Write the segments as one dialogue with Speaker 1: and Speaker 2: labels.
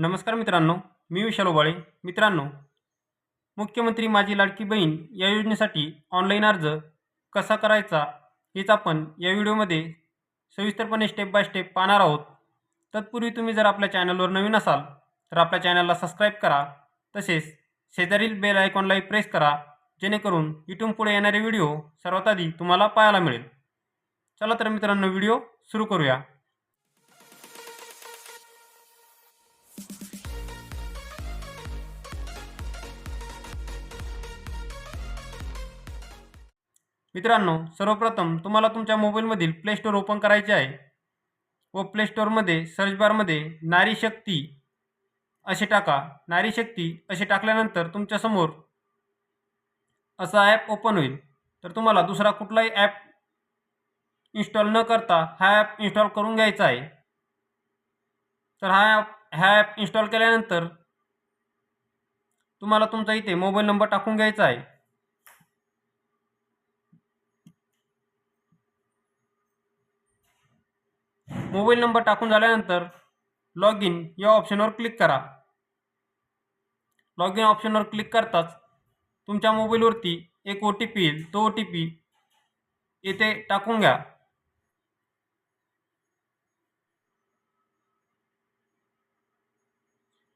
Speaker 1: नमस्कार मित्रांनो मी विशाल ओबाळे. मित्रांनो मुख्यमंत्री माझी लाडकी बहीण या योजनेसाठी ऑनलाईन अर्ज कसा करायचा हेच आपण या व्हिडिओमध्ये सविस्तरपणे स्टेप बाय स्टेप पाहणार आहोत. तत्पूर्वी तुम्ही जर आपल्या चॅनलवर नवीन असाल तर आपल्या चॅनलला सबस्क्राईब करा. तसेच शेजारील बेल आयकॉनलाही प्रेस करा जेणेकरून इथून पुढे येणारे व्हिडिओ सर्वात आधी तुम्हाला पाहायला मिळेल. चला तर मित्रांनो व्हिडिओ सुरू करूया. मित्रांनो सर्वप्रथम तुम्हाला तुमच्या मोबाईलमधील प्ले स्टोअर ओपन करायचे आहे. व प्ले स्टोअरमध्ये सर्च बारमध्ये नारी शक्ती असे टाका. नारी शक्ती असे टाकल्यानंतर तुमच्यासमोर असा ॲप ओपन होईल. तर तुम्हाला दुसरा कुठलाही ॲप इन्स्टॉल न करता हा ॲप इन्स्टॉल करून घ्यायचा आहे. तर हा ॲप हा ॲप इन्स्टॉल केल्यानंतर तुम्हाला तुमचा इथे मोबाईल नंबर टाकून घ्यायचा आहे. मोबाईल नंबर टाकून झाल्यानंतर लॉग इन या ऑप्शनवर क्लिक करा. लॉग इन ऑप्शनवर क्लिक करताच तुमच्या मोबाईलवरती एक ओ टी पी येईल. तो ओ टी पी येथे टाकून घ्या.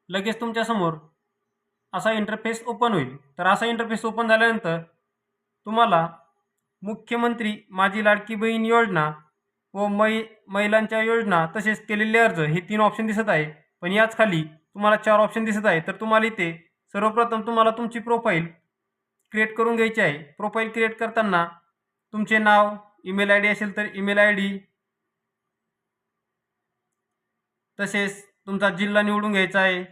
Speaker 1: लगेच तुमच्यासमोर असा इंटरफेस ओपन होईल. तर असा इंटरफेस ओपन झाल्यानंतर तुम्हाला मुख्यमंत्री माझी लाडकी बहीण योजना व मै महिलांच्या योजना तसेच केलेले अर्ज हे तीन ऑप्शन दिसत आहे. पण याच खाली तुम्हाला चार ऑप्शन दिसत आहे. तर तुम्हाला इथे सर्वप्रथम तुम्हाला तुमची प्रोफाईल क्रिएट करून घ्यायची आहे. प्रोफाईल क्रिएट करताना तुमचे नाव ईमेल आय डी असेल तर ईमेल आय डी तसेच तुमचा जिल्हा निवडून घ्यायचा आहे.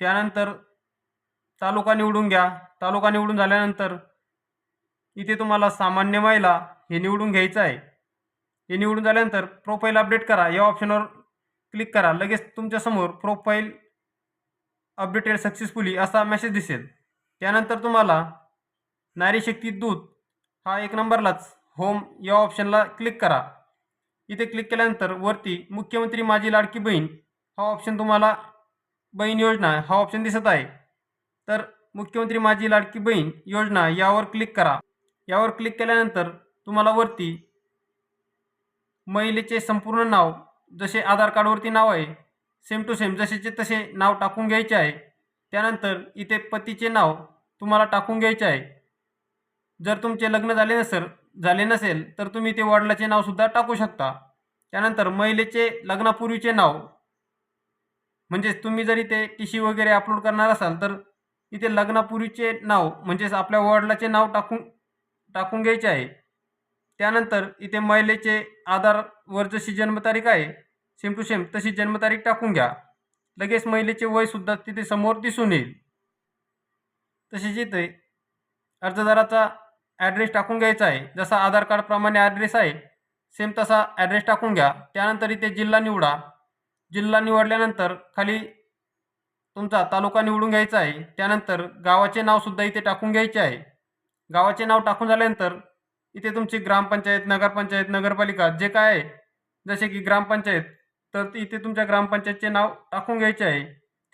Speaker 1: त्यानंतर तालुका निवडून घ्या. तालुका निवडून झाल्यानंतर इथे तुम्हाला सामान्य महिला हे निवडून घ्यायचं आहे. हे निवडून झाल्यानंतर प्रोफाईल अपडेट करा. या ऑप्शनवर क्लिक करा. लगेच तुमच्यासमोर प्रोफाईल अपडेटेड सक्सेसफुली असा मेसेज दिसेल. त्यानंतर तुम्हाला नारी शक्ती दूत हा एक नंबरलाच होम या ऑप्शनला क्लिक करा. इथे क्लिक केल्यानंतर वरती मुख्यमंत्री माझी लाडकी बहीण हा ऑप्शन तुम्हाला बहीण योजना हा ऑप्शन दिसत आहे. तर मुख्यमंत्री माझी लाडकी बहीण योजना यावर क्लिक करा. यावर क्लिक केल्यानंतर तुम्हाला वरती महिलेचे संपूर्ण नाव जसे आधार कार्डवरती नाव आहे सेम टू सेम जसेचे तसे नाव टाकून घ्यायचे आहे. त्यानंतर इथे पतीचे नाव तुम्हाला टाकून घ्यायचे आहे. जर तुमचे लग्न झाले नसेल झाले नसेल तर तुम्ही ते वडिलाचे नावसुद्धा टाकू शकता. त्यानंतर महिलेचे लग्नापूर्वीचे नाव म्हणजेच तुम्ही जर इथे टी सी वगैरे अपलोड करणार असाल तर इथे लग्नापूर्वीचे नाव म्हणजेच आपल्या वडिलाचे नाव टाकून टाकून घ्यायचे आहे. त्यानंतर इथे महिलेचे आधारवर जशी जन्मतारीख आहे. सेम टू सेम तशी जन्मतारीख टाकून घ्या. लगेच महिलेचे वयसुद्धा तिथे समोर दिसून येईल. तसेच इथे अर्जदाराचा ॲड्रेस टाकून घ्यायचा आहे. जसा आधार कार्डप्रमाणे ॲड्रेस आहे सेम तसा ॲड्रेस टाकून घ्या. त्यानंतर इथे जिल्हा निवडा. जिल्हा निवडल्यानंतर खाली तुमचा तालुका निवडून घ्यायचा आहे. त्यानंतर गावाचे नावसुद्धा इथे टाकून घ्यायचे आहे. गावाचे नाव टाकून झाल्यानंतर इथे तुमची ग्रामपंचायत नगरपंचायत नगरपालिका जे काय आहे जसे की ग्रामपंचायत तर इथे तुमच्या ग्रामपंचायतचे नाव टाकून घ्यायचे आहे.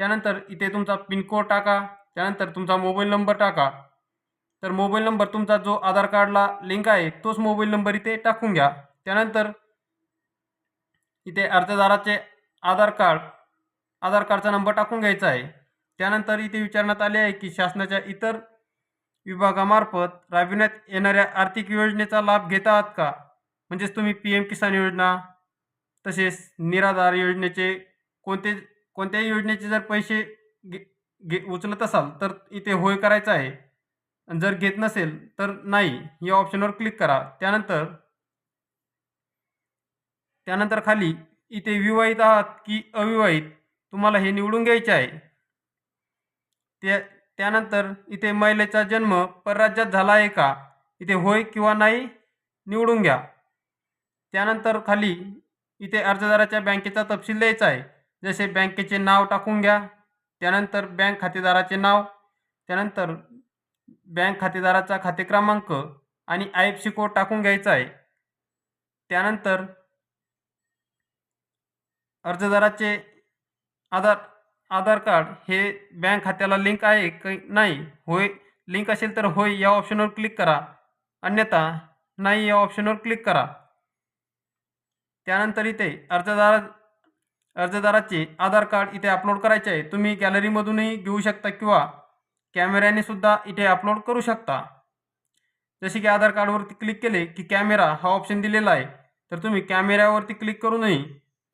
Speaker 1: त्यानंतर इथे तुमचा पिनकोड टाका त्यानंतर तुमचा मोबाईल नंबर टाका. तर मोबाईल नंबर तुमचा जो आधार कार्डला लिंक आहे तोच मोबाईल नंबर इथे टाकून घ्या. त्यानंतर इथे अर्जदाराचे आधार कार्ड आधार कार्डचा नंबर टाकून घ्यायचा आहे. त्यानंतर इथे विचारण्यात आले आहे की शासनाच्या इतर विभागामार्फत राबविण्यात येणाऱ्या आर्थिक योजनेचा लाभ घेता आहात का? म्हणजेच तुम्ही पी एम किसान योजना तसेच निराधार योजनेचे कोणते कोणत्याही योजनेचे जर पैसे घे घे उचलत असाल तर इथे होय करायचं आहे. जर घेत नसेल तर नाही या ऑप्शनवर क्लिक करा. त्यानंतर त्यानंतर खाली इथे विवाहित आहात की अविवाहित तुम्हाला हे निवडून घ्यायचे आहे. त्या त्यानंतर इथे महिलेचा जन्म परराज्यात झाला आहे का? इथे होय किंवा नाही निवडून घ्या. त्यानंतर खाली इथे अर्जदाराच्या बँकेचा तपशील द्यायचा आहे. जसे बँकेचे नाव टाकून घ्या. त्यानंतर बँक खातेदाराचे नाव. त्यानंतर बँक खातेदाराचा खाते क्रमांक आणि आय एफ सी कोड टाकून घ्यायचा आहे. त्यानंतर अर्जदाराचे आधार आधार कार्ड हे बँक खात्याला लिंक आहे की नाही? होय लिंक असेल तर होय या ऑप्शनवर क्लिक करा. अन्यथा नाही या ऑप्शनवर क्लिक करा. त्यानंतर इथे अर्जदारा अर्जदाराचे आधार कार्ड इथे अपलोड करायचे आहे. तुम्ही गॅलरीमधूनही घेऊ शकता किंवा कॅमेऱ्याने सुद्धा इथे अपलोड करू शकता. जसे की आधार कार्डवरती क्लिक केले की कॅमेरा हा ऑप्शन दिलेला आहे. तर तुम्ही कॅमेऱ्यावरती क्लिक करूनही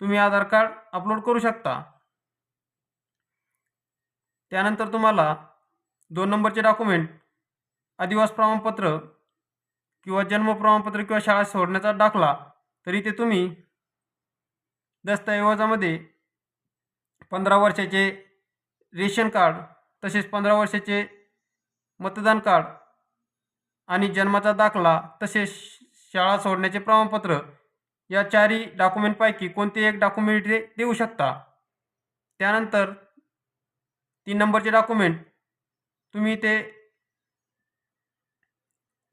Speaker 1: तुम्ही आधार कार्ड अपलोड करू शकता. त्यानंतर तुम्हाला दोन नंबरचे डॉक्युमेंट आदिवास प्रमाणपत्र किंवा जन्म प्रमाणपत्र किंवा शाळा सोडण्याचा दाखला तरी ते तुम्ही दस्तऐवजामध्ये पंधरा वर्षाचे रेशन कार्ड तसेच पंधरा वर्षाचे मतदान कार्ड आणि जन्माचा दाखला तसेच शाळा सोडण्याचे प्रमाणपत्र या चारही डॉक्युमेंटपैकी कोणते एक डॉक्युमेंट देऊ शकता. त्यानंतर तीन नंबरचे डॉक्युमेंट तुम्ही ते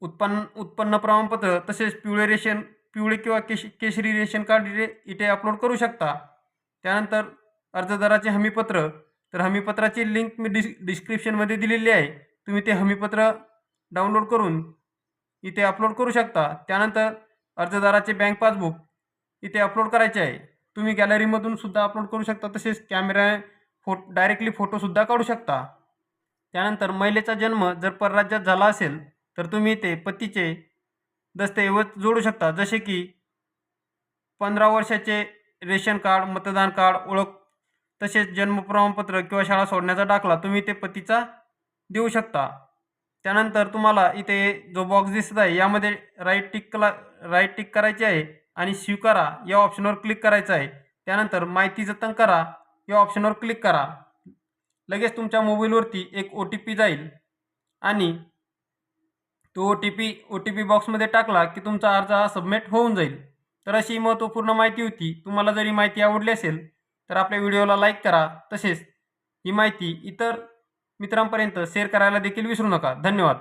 Speaker 1: उत्पन्न उत्पन्न प्रमाणपत्र तसेच पिवळे रेशन पिवळे किंवा केश केशरी रेशन कार्ड इथे इथे अपलोड करू शकता. त्यानंतर अर्जदाराचे हमीपत्र. तर हमीपत्राची लिंक मी डिस् डिस्क्रिप्शनमध्ये दिलेली आहे. तुम्ही ते हमीपत्र डाउनलोड करून इथे अपलोड करू शकता. त्यानंतर अर्जदाराचे बँक पासबुक इथे अपलोड करायचे आहे. तुम्ही गॅलरीमधून सुद्धा अपलोड करू शकता. तसेच कॅमेरा फो डायरेक्टली फोटोसुद्धा काढू शकता. त्यानंतर महिलेचा जन्म जर परराज्यात झाला असेल तर तुम्ही ते पतीचे दस्तऐवज जोडू शकता. जसे की पंधरा वर्षाचे रेशन कार्ड मतदान कार्ड ओळख तसेच जन्म प्रमाणपत्र किंवा शाळा सोडण्याचा दाखला तुम्ही ते पतीचा देऊ शकता. त्यानंतर तुम्हाला इथे जो बॉक्स दिसत आहे यामध्ये राईट टिक कला राईट टिक करायची आहे आणि स्वीकारा. या ऑप्शनवर क्लिक करायचं आहे. त्यानंतर माहिती जतन करा. या ऑप्शनवर क्लिक करा. लगेच तुमच्या मोबाईलवरती एक ओ टी पी जाईल. आणि तो O T P O T P बॉक्समध्ये टाकला की तुमचा अर्ज हा सबमिट होऊन जाईल. तर अशी महत्त्वपूर्ण माहिती होती. तुम्हाला जरी माहिती आवडली असेल तर आपल्या व्हिडिओला लाईक करा. तसेच ही माहिती इतर मित्रांपर्यंत शेअर करायला देखील विसरू नका. धन्यवाद.